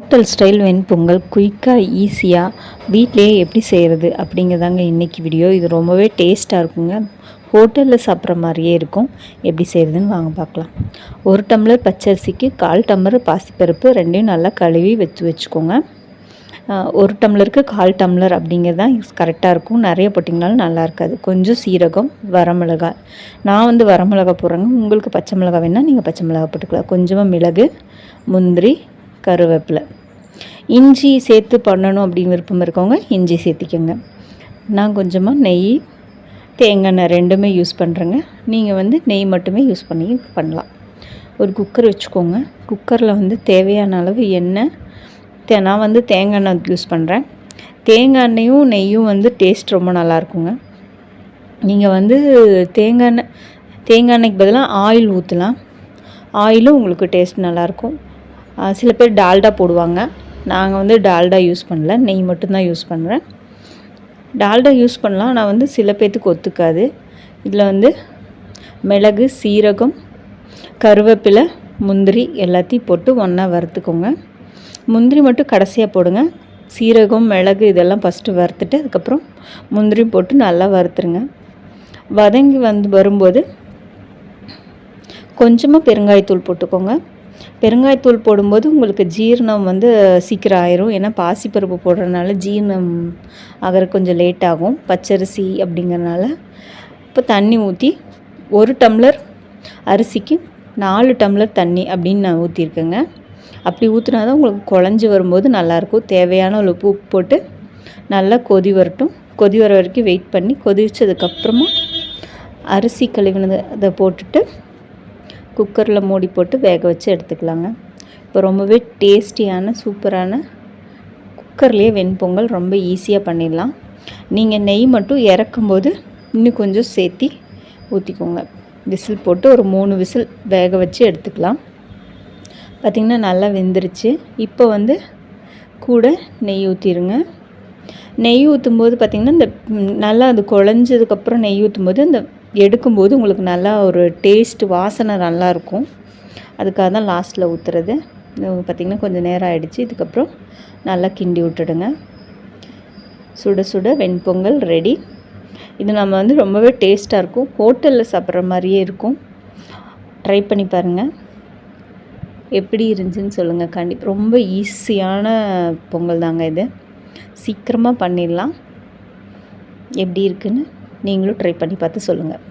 Hotel style வெண்பொங்கல் குயிக்காக ஈஸியாக வீட்டிலேயே எப்படி செய்கிறது அப்படிங்கிறதாங்க இன்றைக்கி வீடியோ இது ரொம்பவே டேஸ்ட்டாக இருக்குங்க. ஹோட்டலில் சாப்பிட்ற மாதிரியே இருக்கும். எப்படி செய்கிறதுன்னு வாங்க பார்க்கலாம். ஒரு டம்ளர் பச்சரிசிக்கு கால் டம்ளர் பாசிப்பருப்பு ரெண்டையும் நல்லா கழுவி வச்சு வச்சுக்கோங்க. ஒரு டம்ளருக்கு கால் டம்ளர் அப்படிங்கிறது தான் கரெக்டாக இருக்கும். நிறைய போட்டிங்கனாலும் நல்லா இருக்காது. கொஞ்சம் சீரகம் வரமிளகாய். நான் வந்து வரமிளகா போடுறேங்க. உங்களுக்கு பச்சை மிளகாய் வேணால் நீங்கள் பச்சை மிளகாய் போட்டுக்கலாம். கொஞ்சமாக மிளகு முந்திரி கருவேப்பிலை. இஞ்சி சேர்த்து பண்ணணும் அப்படின்னு விருப்பம் இருக்கவங்க இஞ்சி சேர்த்திக்கோங்க. நான் கொஞ்சமாக நெய் தேங்காய் எண்ணெய் ரெண்டுமே யூஸ் பண்ணுறேங்க நீங்கள் வந்து நெய் மட்டுமே யூஸ் பண்ணி பண்ணலாம். ஒரு குக்கர் வச்சுக்கோங்க. குக்கரில் வந்து தேவையான அளவு எண்ணெய் தே நான் வந்து தேங்காய் எண்ணெய் யூஸ் பண்ணுறேன் தேங்காய் எண்ணெயும் நெய்யும் வந்து டேஸ்ட் ரொம்ப நல்லாயிருக்குங்க நீங்கள் வந்து தேங்காய் எண்ணெய் தேங்காய் எண்ணெய்க்கு பதிலாக ஆயில் ஊற்றலாம் ஆயிலும் உங்களுக்கு டேஸ்ட் நல்லாயிருக்கும் சில பேர் டால்டா போடுவாங்க. நாங்கள் வந்து டால்டா யூஸ் பண்ணல. நெய் மட்டும்தான் யூஸ் பண்ணுறேன் டால்டா யூஸ் பண்ணலாம். நான் வந்து சில பேர்த்துக்கு ஒத்துக்காது. இதில் வந்து மிளகு சீரகம் கருவேப்பிலை முந்திரி எல்லாத்தையும் போட்டு ஒன்றா வறுத்துக்கோங்க. முந்திரி மட்டும் கடைசியாக போடுங்க. சீரகம் மிளகு இதெல்லாம் ஃபஸ்ட்டு வறுத்துட்டு அதுக்கப்புறம் முந்திரி போட்டு நல்லா வறுத்துருங்க. வதங்கி வந்து வரும்போது கொஞ்சமாக பெருங்காயத்தூள் போட்டுக்கோங்க. பெருங்காயத்தூள் போடும்போது உங்களுக்கு ஜீரணம் வந்து சீக்கிரம் ஆயிரும் ஏன்னா பாசிப்பருப்பு போடுறதுனால ஜீரணம் ஆகிற கொஞ்சம் லேட் ஆகும். பச்சரிசி அப்படிங்கறனால இப்போ தண்ணி ஊற்றி ஒரு டம்ளர் அரிசிக்கு நாலு டம்ளர் தண்ணி அப்படின்னு நான் ஊற்றிருக்கேங்க அப்படி ஊற்றினா தான் உங்களுக்கு குழஞ்சி வரும்போது நல்லாயிருக்கும். தேவையான ஒரு உப்பு போட்டு நல்லா கொதி வரட்டும். கொதி வர வரைக்கும் வெயிட் பண்ணி கொதிச்சதுக்கப்புறமா அரிசி கழுவினதை அதை போட்டுட்டு குக்கரில் மூடி போட்டு வேக வச்சு எடுத்துக்கலாங்க. இப்போ ரொம்பவே டேஸ்டியான சூப்பரான குக்கர்லேயே வெண்பொங்கல் ரொம்ப ஈஸியாக பண்ணிடலாம். நீங்கள் நெய் மட்டும் இறக்கும்போது இன்னும் கொஞ்சம் சேர்த்தி ஊற்றிக்கோங்க விசில் போட்டு ஒரு மூணு விசில் வேக வச்சு எடுத்துக்கலாம். பார்த்திங்கன்னா நல்லா வெந்துருச்சு. இப்போ வந்து கூட நெய் ஊற்றிடுங்க நெய் ஊற்றும்போது பார்த்திங்கன்னா இந்த நல்லா அது குழஞ்சதுக்கப்புறம் நெய் ஊற்றும்போது அந்த எடுக்கும்போது உங்களுக்கு நல்லா ஒரு டேஸ்ட் வாசனை நல்லாயிருக்கும். அதுக்காக தான் லாஸ்ட்டில் ஊற்றுறது பார்த்திங்கன்னா கொஞ்சம் நேரம் ஆகிடுச்சு இதுக்கப்புறம் நல்லா கிண்டி விட்டுடுங்க. சுட சுட வெண்பொங்கல் ரெடி இது நம்ம வந்து ரொம்பவே டேஸ்ட்டாக இருக்கும். ஹோட்டலில் சாப்பிட்ற மாதிரியே இருக்கும். ட்ரை பண்ணி பாருங்கள் எப்படி இருந்துச்சுன்னு சொல்லுங்கள் கண்டிப்பாக ரொம்ப ஈஸியான பொங்கல் தாங்க இது. சீக்கிரமாக பண்ணிடலாம். எப்படி இருக்குன்னு நீங்களும் ட்ரை பண்ணி பார்த்து சொல்லுங்கள்